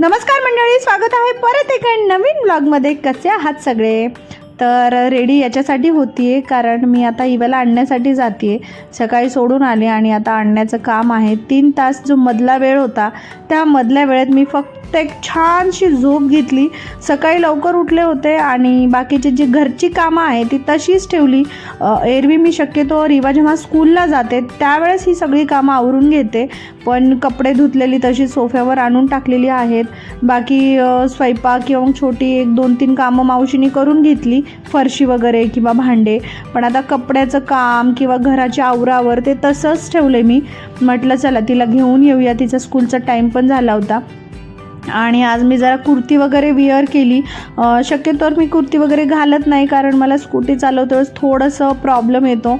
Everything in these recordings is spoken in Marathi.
नमस्कार मंडळी स्वागत आहे परत एका नवीन ब्लॉगमध्ये कसे आहात सगळे? तर रेडी याच्यासाठी होती आहे कारण मी आता इवाला आणण्यासाठी जाते सकाळी सोडून आले आणि आता आणण्याचं काम आहे. तीन तास जो मधला वेळ होता त्या मधल्या वेळेत मी फक्त एक छानशी झोप घेतली. सकाळी लवकर उठले होते आणि बाकीची जी घरची कामं आहे ती तशीच ठेवली. एरवी मी शक्यतो रिवा जेव्हा स्कूलला जाते त्यावेळेस ही सगळी कामं आवरून घेते. पण कपडे धुतलेली तशी सोफ्यावर आणून टाकलेली आहेत. बाकी स्वयंपाक किंवा छोटी एक दोन तीन कामं मावशीने करून घेतली. फरशी वगैरे किंवा भांडे. पण आता कपड्याचं काम किंवा घराच्या आवरावर ते तसंच ठेवले मी. म्हटलं चला तिला घेऊन येऊया. तिचा स्कूलचा टाईम पण झाला होता. आणि आज मी जरा कुर्ती वगैरे विअर केली. शक्यतोवर मी कुर्ती वगैरे घालत नाही कारण मला स्कूटी चालवतेवेळेस थोडंसं प्रॉब्लेम येतो.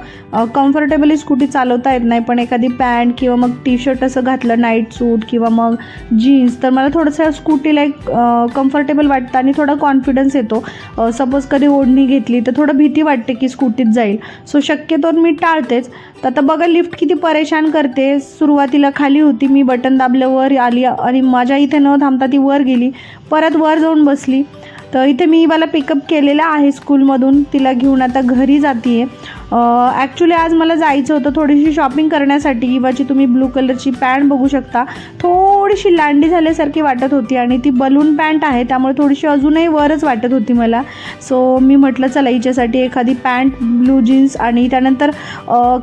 कम्फर्टेबली स्कूटी चालवता येत नाही पण एखादी पॅन्ट किंवा मग टी शर्ट असं घातलं नाईट सूट किंवा मग जीन्स तर मला थोडंसं स्कूटीला एक कम्फर्टेबल वाटतं आणि थोडा कॉन्फिडन्स येतो. सपोज कधी ओढणी घेतली तर थोडं भीती वाटते की स्कूटीत जाईल. सो शक्यतोवर मी टाळतेच. तर आता बघा लिफ्ट किती परेशान करते. सुरुवातीला खाली होती मी बटन दाबल्यावर आली आणि माझ्या इथे न थांब थांबता ती वर गेली. परत वर जाऊन बसली. तर इथे मी मला पिकअप केलेलं आहे स्कूलमधून तिला घेऊन आता घरी जाते आहे ॲक्च्युली आज मला जायचं होतं थोडीशी शॉपिंग करण्यासाठी. इवाची तुम्ही ब्लू कलरची पॅन्ट बघू शकता. थोडीशी लांडी झाल्यासारखी वाटत होती आणि ती बलून पॅन्ट आहे. त्यामुळे थोडीशी अजूनही वरच वाटत होती मला. सो मी म्हटलं चला हिच्यासाठी एखादी पॅन्ट ब्लू जीन्स आणि त्यानंतर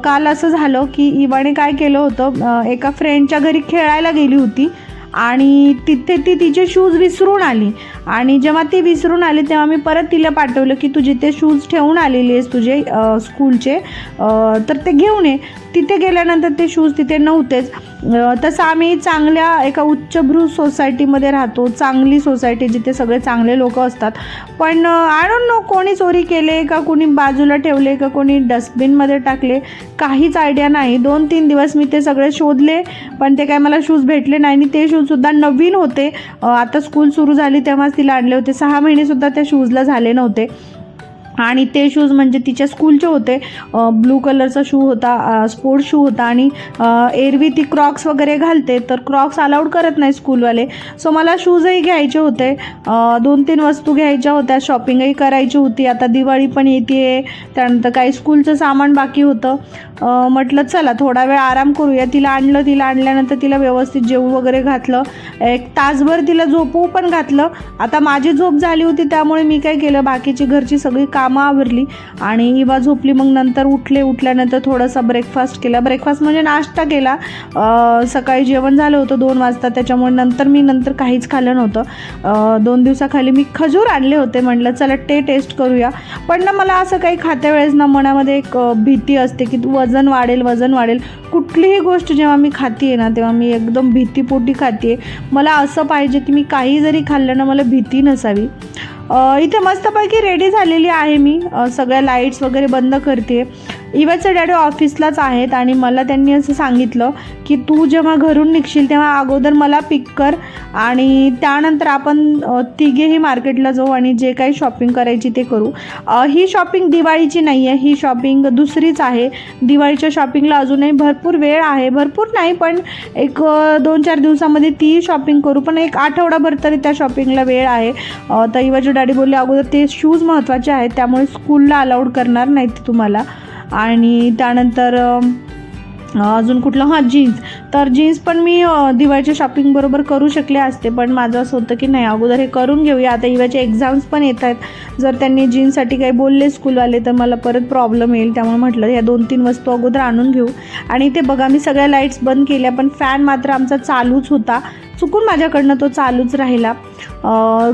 काल असं झालं की इवाने काय केलं होतं एका फ्रेंडच्या घरी खेळायला गेली होती. आणि तिथे ती तिचे शूज विसरून आली. आणि जेव्हा ती विसरून आली तेव्हा मी परत तिला पाठवलं की तू जिथे शूज ठेवून आलेली आहेस तुझे स्कूलचे तर ते घेऊन ये. तिथे गेल्यानंतर ते शूज तिथे नव्हतेच. तसं आम्ही चांगल्या एका उच्चभ्रू सोसायटीमध्ये राहतो. चांगली सोसायटी जिथे सगळे चांगले लोक असतात. पण आय डोंट नो कोणी चोरी केले का कोणी बाजूला ठेवले का कोणी डस्टबिनमध्ये टाकले. काहीच आयडिया नाही. दोन तीन दिवस मी ते सगळे शोधले पण ते काय मला शूज भेटले नाही. आणि ते शूज शूजसुद्धा नवीन होते. आता स्कूल सुरू झाली तेव्हाच तिला आणले होते. सहा महिनेसुद्धा त्या शूजला झाले नव्हते. आणि ते शूज म्हणजे तिच्या स्कूलचे होते. ब्लू कलरचा शू होता स्पोर्ट्स शू होता आणि एरवी ती क्रॉक्स वगैरे घालते तर क्रॉक्स अलाउड करत नाही स्कूलवाले सो मला शूजही घ्यायचे होते. दोन तीन वस्तू घ्यायच्या होत्या शॉपिंगही करायची होती. आता दिवाळी पण येते त्यानंतर काही स्कूलचं सामान बाकी होतं. म्हटलं चला थोडा वेळ आराम करूया. तिला आणलं तिला आणल्यानंतर तिला व्यवस्थित जेवू वगैरे घातलं. एक तासभर तिला झोपू पण घातलं. आता माझी झोप झाली होती त्यामुळे मी काय केलं बाकीची घरची सगळी का कामं आवरली आणि इवा झोपली. मग नंतर उठले उठल्यानंतर थोडासा ब्रेकफास्ट केला. ब्रेकफास्ट म्हणजे नाश्ता केला. सकाळी जेवण झालं होतं दोन वाजता. त्याच्यामुळे नंतर मी नंतर काहीच खाल्लं नव्हतं. दोन दिवसाखाली मी खजूर आणले होते. म्हटलं चला ते टेस्ट करूया. पण ना मला असं काही खात्या वेळेस ना मनामध्ये एक भीती असते की वजन वाढेल वजन वाढेल. कुठलीही गोष्ट जेव्हा मी खाते ना तेव्हा मी एकदम भीतीपोटी खाते मला असं पाहिजे की मी काही जरी खाल्लं ना मला भीती नसावी. इथे मस्तपैकी रेडी झालेली आहे मी. सगळ्या लाईट्स वगैरे बंद करते. इवाचे डॅडी ऑफिसलाच आहेत आणि मला त्यांनी असं सांगितलं की तू जेव्हा घरून निघशील तेव्हा अगोदर मला पिक कर आणि त्यानंतर आपण तिघेही मार्केटला जाऊ आणि जे काही शॉपिंग करायची ते करू. ही शॉपिंग दिवाळीची नाही आहे ही शॉपिंग दुसरीच आहे. दिवाळीच्या शॉपिंगला अजूनही भरपूर वेळ आहे. भरपूर नाही पण एक दोन चार दिवसामध्ये ती शॉपिंग करू. पण एक आठवडाभर तरी त्या शॉपिंगला वेळ आहे. तर इवाजी डॅडी बोलले अगोदर ते शूज महत्त्वाचे आहेत त्यामुळे स्कूलला अलाउड करणार नाहीत तुम्हाला. आणि त्यानंतर अजून कुठलं? हां जीन्स तर जीन्स पण मी दिवाळीच्या शॉपिंग बरोबर करू शकले असते पण माझं असं होतं की नाही अगोदर हे करून घेऊया. आता दिवाळीचे एक्झाम्स पण येत आहेत. जर त्यांनी जीन्ससाठी काही बोलले स्कूलवाले तर मला परत प्रॉब्लेम येईल. त्यामुळे म्हटलं ह्या दोन तीन वस्तू अगोदर आणून घेऊ. आणि ते बघा मी सगळ्या लाईट्स बंद केल्या पण फॅन मात्र आमचा चालूच होता. चुकून माझ्याकडनं तो चालूच राहिला.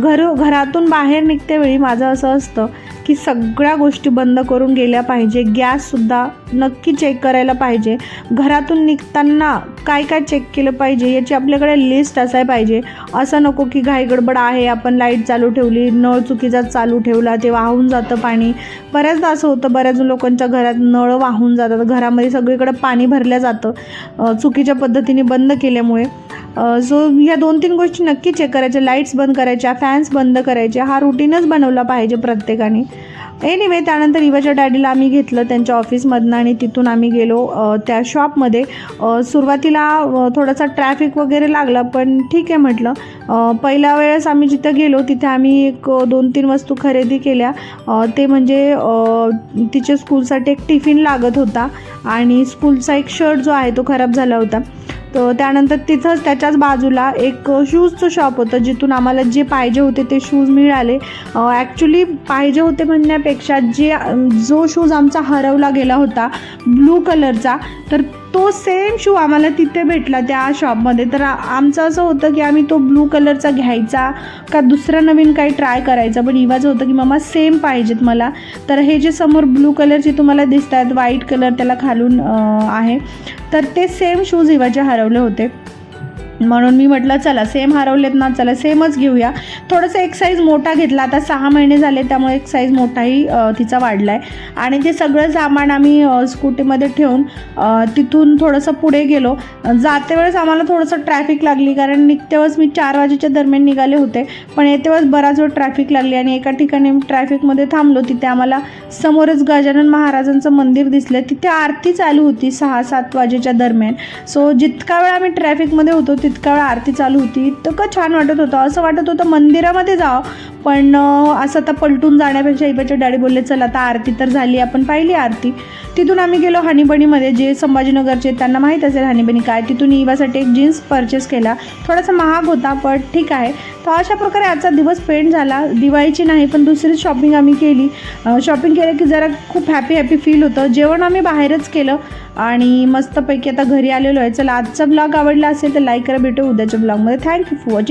घर घरातून बाहेर निघते वेळी माझं असं असतं की सगळ्या गोष्टी बंद करून गेल्या पाहिजे. गॅससुद्धा नक्की चेक करायला पाहिजे. घरातून निघताना काय काय चेक केलं पाहिजे? याची आपल्याकडे लिस्ट असायला पाहिजे. असं नको की घाई गडबड आहे आपण लाइट चालू ठेवली नळ चुकीचा चालू ठेवला ते वाहून जातं पाणी. बऱ्याचदा असं होतं बऱ्याच लोकांच्या घरात नळ वाहून जातात. घरामध्ये सगळीकडे पाणी भरलं जातं चुकीच्या पद्धतीने बंद केल्यामुळे. सो ह्या दोन तीन गोष्टी नक्की चेक करायच्या. लाईट्स बंद करायच्या फॅन्स बंद करायचे. हा रुटीनच बनवला पाहिजे प्रत्येकाने. एनिवे त्यानंतर इवाच्या डॅडीला आम्ही घेतलं त्यांच्या ऑफिसमधनं आणि तिथून आम्ही गेलो त्या शॉपमध्ये सुरुवातीला थोडासा ट्रॅफिक वगैरे लागला पण ठीक आहे म्हटलं. पहिल्या वेळेस आम्ही जिथं गेलो तिथे आम्ही एक दोन तीन वस्तू खरेदी केल्या. ते म्हणजे तिच्या स्कूलसाठी एक टिफिन लागत होता आणि स्कूलचा एक शर्ट जो आहे तो खराब झाला होता. तर त्यानंतर तिथंच त्याच्याच बाजूला एक शूजचं शॉप होतं जिथून आम्हाला जे पाहिजे होते ते शूज मिळाले. ॲक्च्युली पाहिजे होते म्हणण्यापेक्षा जे जो शूज आमचा हरवला गेला होता ब्लू कलरचा तर तो सेम शू आम्हाला तिथे भेटला त्या शॉपमध्ये तर आमचं असं होतं की आम्ही तो ब्लू कलरचा घ्यायचा का दुसरा नवीन काही ट्राय करायचा. पण इवाचं होतं की मामा सेम पाहिजेत मला. तर हे जे समोर ब्लू कलरचे तुम्हाला दिसत आहेत व्हाईट कलर त्याला खालून आहे. तर ते सेम शूज इवाचे हरवले होते. म्हणून मी म्हटलं चला सेम हरवलेत ना चला सेमच घेऊया. थोडंसं एक साईज मोठा घेतला. आता सहा महिने झाले त्यामुळे एक साईज मोठाही तिचा वाढला आहे आणि ते सगळं सामान आम्ही स्कूटीमध्ये ठेवून तिथून थोडंसं पुढे गेलो. जाते वेळेस आम्हाला थोडंसं ट्रॅफिक लागली कारण निघतेवेळेस मी चार वाजेच्या दरम्यान निघाले होते. पण येते वेळेस बराच वेळ ट्रॅफिक लागली आणि एका ठिकाणी ट्रॅफिकमध्ये थांबलो तिथे आम्हाला समोरच गजानन महाराजांचं मंदिर दिसलं. तिथे आरती चालू होती सहा सात वाजेच्या दरम्यान. सो जितका वेळ आम्ही ट्रॅफिकमध्ये होतो तितका वेळ आरती चालू होती. इतकं छान वाटत होतं. असं वाटत होतं मंदिरामध्ये जावं. पण असं आता पलटून जाण्यापेक्षा इबाचे डॅडी बोलले चल आता आरती तर झाली. आपण पाहिली आरती. तिथून आम्ही गेलो हनीबनीमध्ये जे संभाजीनगरचे आहेत, त्यांना माहीत असेल हनीबनी काय. तिथून इवासाठी एक जीन्स परचेस केला. थोडासा महाग होता पण ठीक आहे. तर अशा प्रकारे आजचा दिवस पेंड झाला. दिवाळीची नाही पण दुसरीच शॉपिंग आम्ही केली. शॉपिंग केलं की जरा खूप हॅपी हॅपी फील होतं. जेवण आम्ही बाहेरच केलं. आणि मस्तपैकी आता घरी आलेलो आहे. चला आजचा ब्लॉग आवडला असेल तर लाईक करा भेटू उद्याच्या ब्लॉगमध्ये थँक्यू फॉर वॉचिंग